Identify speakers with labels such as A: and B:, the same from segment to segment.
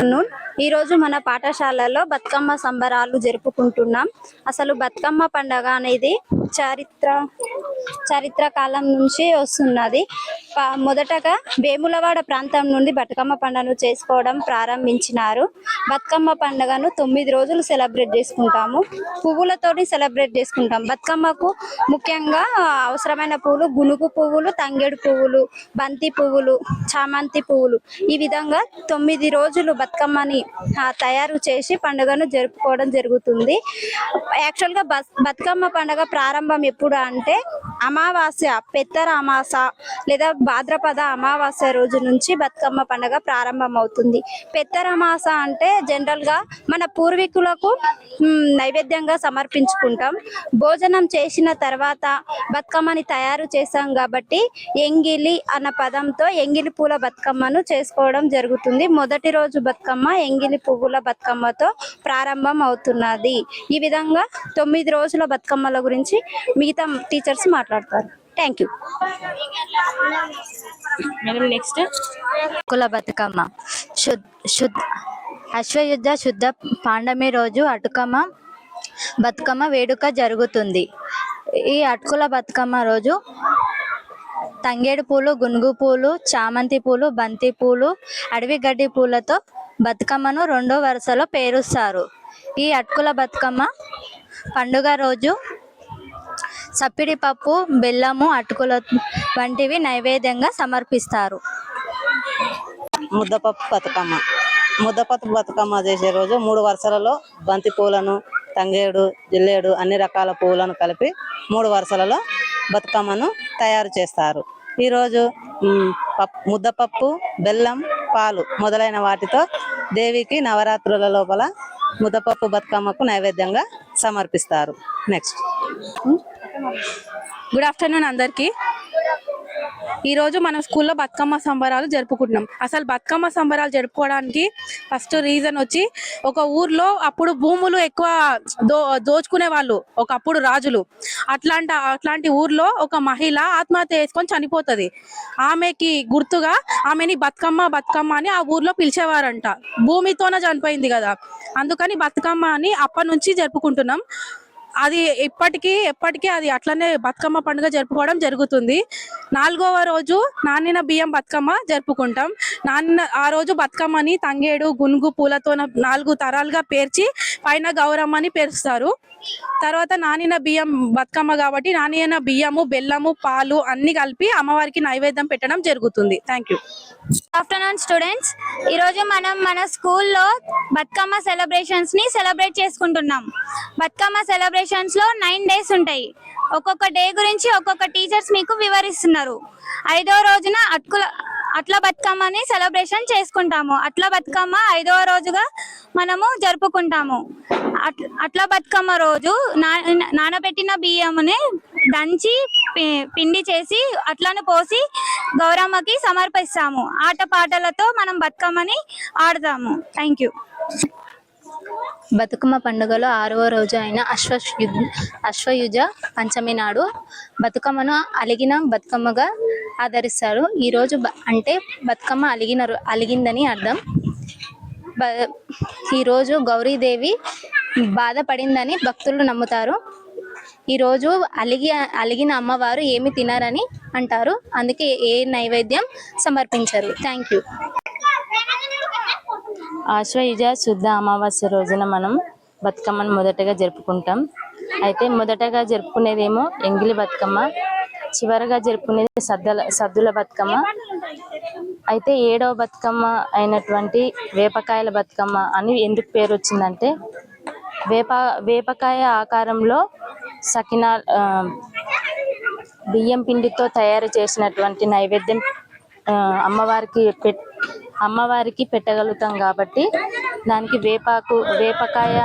A: ఈ ఈరోజు మన పాఠశాలలో బతుకమ్మ సంబరాలు జరుపుకుంటున్నాం. అసలు బతుకమ్మ పండగ అనేది చారిత్ర చరిత్ర కాలం నుంచి వస్తున్నది. మొదటగా వేములవాడ ప్రాంతం నుండి బతుకమ్మ పండుగను చేసుకోవడం ప్రారంభించినారు. బతుకమ్మ పండుగను తొమ్మిది రోజులు సెలబ్రేట్ చేసుకుంటాము. పువ్వులతోటి సెలబ్రేట్ చేసుకుంటాం. బతుకమ్మకు ముఖ్యంగా అవసరమైన పువ్వులు గునుగు పువ్వులు తంగేడు పువ్వులు బంతి పువ్వులు చామంతి పువ్వులు. ఈ విధంగా తొమ్మిది రోజులు బతుకమ్మని తయారు చేసి పండుగను జరుపుకోవడం జరుగుతుంది. యాక్చువల్గా బతుకమ్మ పండుగ ప్రారంభం ఎప్పుడు అంటే అమావాస్య పెత్తర అమాస లేదా భాద్రపద అమావాస్య రోజు నుంచి బతుకమ్మ పండుగ ప్రారంభం అవుతుంది పెత్తర అంటే జనరల్గా మన పూర్వీకులకు నైవేద్యంగా సమర్పించుకుంటాం. భోజనం చేసిన తర్వాత బతుకమ్మని తయారు చేశాం కాబట్టి ఎంగిలి అన్న పదంతో ఎంగిలి పూల బతుకమ్మను చేసుకోవడం జరుగుతుంది. మొదటి రోజు బతుకమ్మ ఎంగిలి పువ్వుల బతుకమ్మతో ప్రారంభం అవుతున్నది ఈ విధంగా తొమ్మిది రోజుల బతుకమ్మల గురించి మిగతా టీచర్స్ మాట్లాడతారు. థ్యాంక్ యూ
B: మేడం నెక్స్ట్
C: కుల బతుకమ్మ. శుద్ధ శుద్ధ అశ్వయుద్ధ శుద్ధ పాండమి రోజు అటుకమ్మ బతుకమ్మ వేడుక జరుగుతుంది. ఈ అటుకుల బతుకమ్మ రోజు తంగేడు పూలు గునుగు పూలు చామంతి పూలు బంతి పూలు అడవి గడ్డి పూలతో బతుకమ్మను రెండో వరుసలో పేరుస్తారు. ఈ అటుకుల బతుకమ్మ పండుగ రోజు సప్పిడి పప్పు బెల్లము అటుకుల వంటివి నైవేద్యంగా సమర్పిస్తారు.
D: ముద్దపప్పు బతుకమ్మ. ముద్దపప్పు బతుకమ్మ చేసే రోజు మూడు వరుసలలో బంతి పూలను తంగేడు జిల్లేడు అన్ని రకాల పూలను కలిపి మూడు వరుసలలో బతుకమ్మను తయారు చేస్తారు. ఈరోజు పప్- ముద్దపప్పు బెల్లం పాలు మొదలైన వాటితో దేవికి నవరాత్రుల లోపల ముద్దపప్పు బతుకమ్మకు నైవేద్యంగా సమర్పిస్తారు. నెక్స్ట్.
B: గుడ్ ఆఫ్టర్నూన్ అందరికి. ఈరోజు మనం స్కూల్లో బతుకమ్మ సంబరాలు జరుపుకుంటున్నాం. అసలు బతుకమ్మ సంబరాలు జరుపుకోవడానికి ఫస్ట్ రీజన్ వచ్చి ఒక ఊర్లో అప్పుడు భూములు ఎక్కువ దో దోచుకునే వాళ్ళు ఒకప్పుడు రాజులు. అట్లాంటి అట్లాంటి ఊర్లో ఒక మహిళ ఆత్మహత్య చేసుకొని చనిపోతుంది. ఆమెకి గుర్తుగా ఆమెని బతుకమ్మ బతుకమ్మ అని ఆ ఊర్లో పిలిచేవారంట. భూమితోనే చనిపోయింది కదా. అందుకని బతుకమ్మ అని అప్పటి నుంచి జరుపుకుంటున్నాం. అది ఇప్పటికీ ఎప్పటికీ అది అట్లనే బతుకమ్మ పండుగ జరుపుకోవడం జరుగుతుంది. నాలుగవ రోజు నానిన బియ్యం బతుకమ్మ జరుపుకుంటాం. నాన్న ఆ రోజు బతుకమ్మని తంగేడు గునుగు పూలతో నాలుగు తరాలుగా పేర్చి పైన గౌరమ్మని పేరుస్తారు. తర్వాత నానిన బియ్యం బతుకమ్మ కాబట్టి నానిన బియ్యము బెల్లము పాలు అన్ని కలిపి అమ్మవారికి నైవేద్యం పెట్టడం జరుగుతుంది. థ్యాంక్ యూ
A: ఆఫ్టర్నూన్ స్టూడెంట్స్ ఈరోజు మనం మన స్కూల్లో బతుకమ్మ సెలబ్రేషన్స్ని సెలబ్రేట్ చేసుకుంటున్నాం. బతుకమ్మ సెలబ్రేషన్స్లో నైన్ డేస్ ఉంటాయి. ఒక్కొక్క డే గురించి ఒక్కొక్క టీచర్స్ మీకు వివరిస్తున్నారు. ఐదో రోజున అటుకుల అట్ల బతుకమ్మని సెలబ్రేషన్ చేసుకుంటాము. అట్ల బతుకమ్మ ఐదవ రోజుగా మనము జరుపుకుంటాము. అట్- అట్ల బతుకమ్మ రోజు నానబెట్టిన బియ్యముని దంచి పి- పిండి చేసి అట్లను పోసి గౌరమ్మకి సమర్పిస్తాము. ఆట పాటలతో మనం బతుకమ్మని ఆడతాము. థ్యాంక్ యూ
C: బతుకమ్మ పండుగలో ఆరవ రోజు అయిన అశ్వయుజ అశ్వయుజ పంచమి నాడు బతుకమ్మను అలిగిన బతుకమ్మగా ఆదరిస్తారు. ఈ రోజు అంటే బతుకమ్మ అలిగిన అలిగిందని అర్థం. బ ఈరోజు గౌరీదేవి బాధపడిందని భక్తులు నమ్ముతారు. ఈరోజు అలిగి అలిగిన అమ్మవారు ఏమి తినరని అంటారు. అందుకే ఏ నైవేద్యం సమర్పించరు. Thank you. ఆశ్వయుజ శుద్ధ అమావాస్య రోజున మనం బతుకమ్మను మొదటగా జరుపుకుంటాం. అయితే మొదటగా జరుపుకునేదేమో ఎంగిలి బతుకమ్మ. చివరగా జరుపుకునేది సద్దల సద్దుల బతుకమ్మ. అయితే ఏడవ బతుకమ్మ అయినటువంటి వేపకాయల బతుకమ్మ అని ఎందుకు పేరు వచ్చిందంటే వేప వేపకాయ ఆకారంలో సకినా బియ్యం పిండితో తయారు చేసినటువంటి నైవేద్యం అమ్మవారికి పెట్ అమ్మవారికి పెట్టగలుగుతాం కాబట్టి దానికి వేపాకు వేపకాయ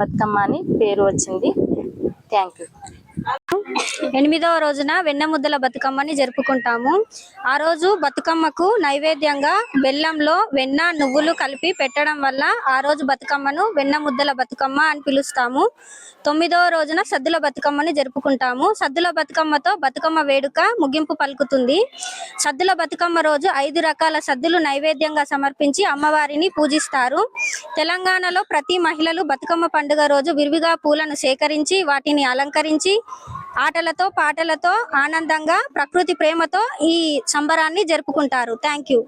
C: బతుకమ్మ అని పేరు వచ్చింది. Thank you.
E: ఎనిమిదవ రోజున వెన్న ముద్దల బతుకమ్మని జరుపుకుంటాము. ఆ రోజు బతుకమ్మకు నైవేద్యంగా బెల్లంలో వెన్న నువ్వులు కలిపి పెట్టడం వల్ల ఆ రోజు బతుకమ్మను వెన్న ముద్దల బతుకమ్మ అని పిలుస్తాము. తొమ్మిదవ రోజున సద్దుల బతుకమ్మని జరుపుకుంటాము. సద్దుల బతుకమ్మతో బతుకమ్మ వేడుక ముగింపు పలుకుతుంది. సద్దుల బతుకమ్మ రోజు ఐదు రకాల సద్దులు నైవేద్యంగా సమర్పించి అమ్మవారిని పూజిస్తారు. తెలంగాణలో ప్రతి మహిళలు బతుకమ్మ పండుగ రోజు విరివిగా పూలను సేకరించి వాటిని అలంకరించి ఆటలతో పాటలతో ఆనందంగా ప్రకృతి ప్రేమతో ఈ సంబరాన్ని జరుపుకుంటారు. Thank you